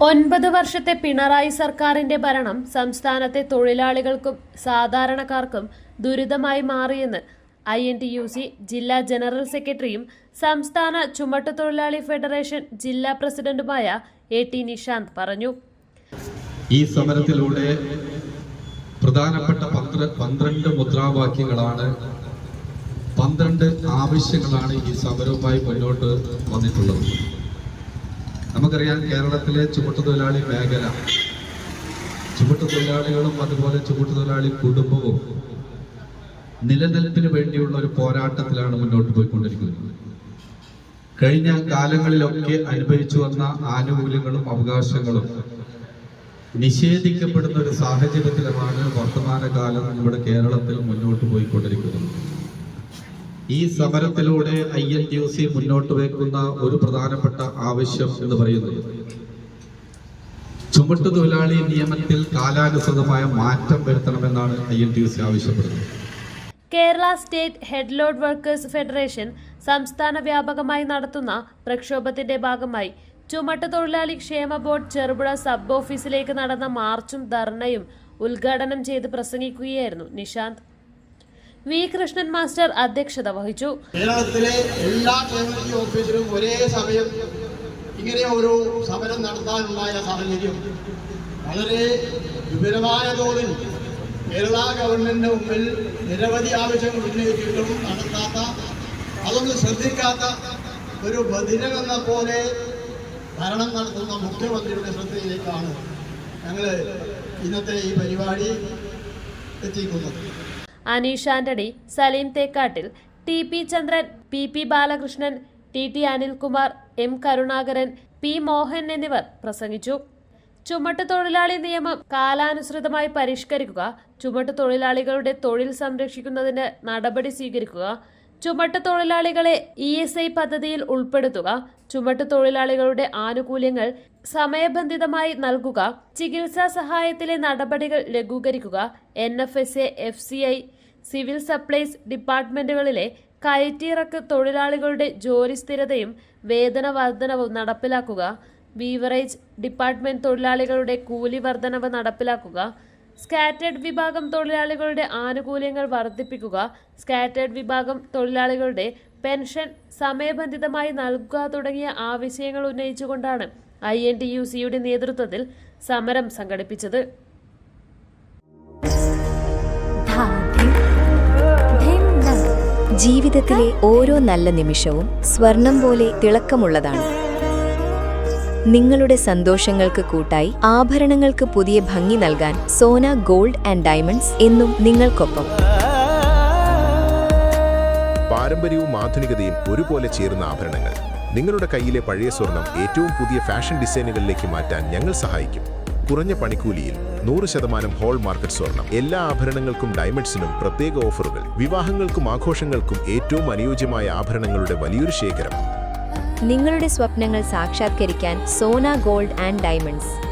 ഒൻപത് വർഷത്തെ പിണറായി സർക്കാരിന്റെ ഭരണം സംസ്ഥാനത്തെ തൊഴിലാളികൾക്കും സാധാരണക്കാർക്കും ദുരിതമായി മാറിയെന്ന് I N T U C ജില്ലാ ജനറൽ സെക്രട്ടറിയും സംസ്ഥാന ചുമട്ടുതൊഴിലാളി ഫെഡറേഷൻ ജില്ലാ പ്രസിഡന്റുമായ എ ടി നിഷാന്ത് പറഞ്ഞു. ഈ സമരത്തിലൂടെ പ്രധാനപ്പെട്ട പന്ത്ര പന്ത്രണ്ട് മുദ്രാവാക്യങ്ങളാണ് പന്ത്രണ്ട് ആവശ്യങ്ങളാണ് ഈ സമരവുമായി മുന്നോട്ട് വന്നിട്ടുള്ളത്. നമുക്കറിയാം കേരളത്തിലെ ചുമട്ടുതൊഴിലാളി മേഖല ചുമട്ടുതൊഴിലാളികളും അതുപോലെ ചുമട്ടുതൊഴിലാളി കുടുംബവും നിലനിൽപ്പിന് വേണ്ടിയുള്ള ഒരു പോരാട്ടത്തിലാണ് മുന്നോട്ട് പോയിക്കൊണ്ടിരിക്കുന്നത്. കഴിഞ്ഞ കാലങ്ങളിലൊക്കെ അനുഭവിച്ചു വന്ന ആനുകൂല്യങ്ങളും അവകാശങ്ങളും നിഷേധിക്കപ്പെടുന്ന ഒരു സാഹചര്യത്തിലാണ് വർത്തമാനകാലം നമ്മുടെ കേരളത്തിൽ മുന്നോട്ട് പോയിക്കൊണ്ടിരിക്കുന്നത്. ഈ സമരത്തിലൂടെ I N T U C മുന്നോട്ട് വയ്ക്കുന്ന ഒരു പ്രധാനപ്പെട്ട ആവശ്യം എന്ന് പറയുന്നത് ചുമട്ടുതൊഴിലാളി നിയമത്തിൽ കാലാനുസൃതമായ മാറ്റം വരുത്തണമെന്നാണ് I N T U C ആവശ്യപ്പെടുന്നത്. Kerala state head load workers federation സംസ്ഥാന വ്യാപകമായി നടത്തുന്ന പ്രക്ഷോഭത്തിന്റെ ഭാഗമായി ചുമട്ട് തൊഴിലാളി ക്ഷേമ ബോർഡ് ചെറുപുഴ സബ് ഓഫീസിലേക്ക് നടന്ന മാർച്ചും ധർണയും ഉദ്ഘാടനം ചെയ്ത് പ്രസംഗിക്കുകയായിരുന്നു നിഷാന്ത് വി. കൃഷ്ണൻ മാസ്റ്റർ അധ്യക്ഷത വഹിച്ചു. കേരളത്തിലെ എല്ലാ ക്ഷേമനിധി ഓഫീസിലും ഒരേ സമയം ഇങ്ങനെ ഒരു സമരം നടത്താനുണ്ടായ സാഹചര്യം. വളരെ വിപുലമായ തോതിൽ കേരള ഗവൺമെന്റിന്റെ മുമ്പിൽ നിരവധി ആവശ്യങ്ങൾ ഉന്നയിച്ചിട്ടും നടത്താത്ത അതൊന്നും ശ്രദ്ധിക്കാത്ത ഒരു ബദിരമെന്ന പോലെ ഭരണം നടത്തുന്ന മുഖ്യമന്ത്രിയുടെ ശ്രദ്ധയിലേക്കാണ് ഞങ്ങൾ ഇന്നത്തെ ഈ പരിപാടി എത്തിക്കുന്നത്. Aneesh Antony Saleem Thekkattil T P Chandran P P Balakrishnan T T Anilkumar M Karunakaran P Mohan എന്നിവർ പ്രസംഗിച്ചു. ചുമട്ട് തൊഴിലാളി നിയമം കാലാനുസൃതമായി പരിഷ്കരിക്കുക ചുമട്ട് തൊഴിലാളികളുടെ തൊഴിൽ സംരക്ഷിക്കുന്നതിന് നടപടി സ്വീകരിക്കുക ചുമട്ട് തൊഴിലാളികളെ ഇ എസ് ഐ പദ്ധതിയിൽ ഉൾപ്പെടുത്തുക ചുമട്ട് തൊഴിലാളികളുടെ ആനുകൂല്യങ്ങൾ സമയബന്ധിതമായി നൽകുക ചികിത്സാ സഹായത്തിലെ നടപടികൾ ലഘൂകരിക്കുക N F S A F C I civil supplies ഡിപ്പാർട്ട്മെന്റുകളിലെ കയറ്റിറക്ക് തൊഴിലാളികളുടെ ജോലി സ്ഥിരതയും വേതന വർധനവും നടപ്പിലാക്കുക ബീവറേജ് ഡിപ്പാർട്ട്മെന്റ് തൊഴിലാളികളുടെ കൂലി വർധനവ് നടപ്പിലാക്കുക സ്കാറ്റേഡ് വിഭാഗം തൊഴിലാളികളുടെ ആനുകൂല്യങ്ങൾ വർദ്ധിപ്പിക്കുക സ്കാറ്റേഡ് വിഭാഗം തൊഴിലാളികളുടെ പെൻഷൻ സമയബന്ധിതമായി നൽകുക തുടങ്ങിയ ആവശ്യങ്ങൾ ഉന്നയിച്ചുകൊണ്ടാണ് ഐ എൻ ടി യു സിയുടെ നേതൃത്വത്തിൽ സമരം സംഘടിപ്പിച്ചത്. ജീവിതത്തിലെ ഓരോ നല്ല നിമിഷവും സ്വർണം പോലെ തിളക്കമുള്ളതാണ്. നിങ്ങളുടെ സന്തോഷങ്ങൾക്ക് കൂട്ടായി ആഭരണങ്ങൾക്ക് പുതിയ ഭംഗി നൽകാൻ സോന ഗോൾഡ് ആൻഡ് ഡയമണ്ട്സ് എന്നും നിങ്ങൾക്കൊപ്പം. പാരമ്പര്യവും ആധുനികതയും ഒരുപോലെ ചേരുന്ന ആഭരണങ്ങൾ നിങ്ങളുടെ കയ്യിലെ പഴയ സ്വർണം ഏറ്റവും പുതിയ ഫാഷൻ ഡിസൈനുകളിലേക്ക് മാറ്റാൻ ഞങ്ങൾ സഹായിക്കും. കുറഞ്ഞ പണിക്കൂലിയിൽ നൂറ് ശതമാനം ഹോൾ മാർക്കറ്റ് സ്വർണം. എല്ലാ ആഭരണങ്ങൾക്കും ഡയമണ്ട്സിനും പ്രത്യേക ഓഫറുകൾ. വിവാഹങ്ങൾക്കും ആഘോഷങ്ങൾക്കും ഏറ്റവും അനുയോജ്യമായ ആഭരണങ്ങളുടെ വലിയൊരു ശേഖരം. നിങ്ങളുടെ സ്വപ്നങ്ങൾ സാക്ഷാത്കരിക്കാൻ സോന ഗോൾഡ് ആൻഡ് ഡയമണ്ട്സ്.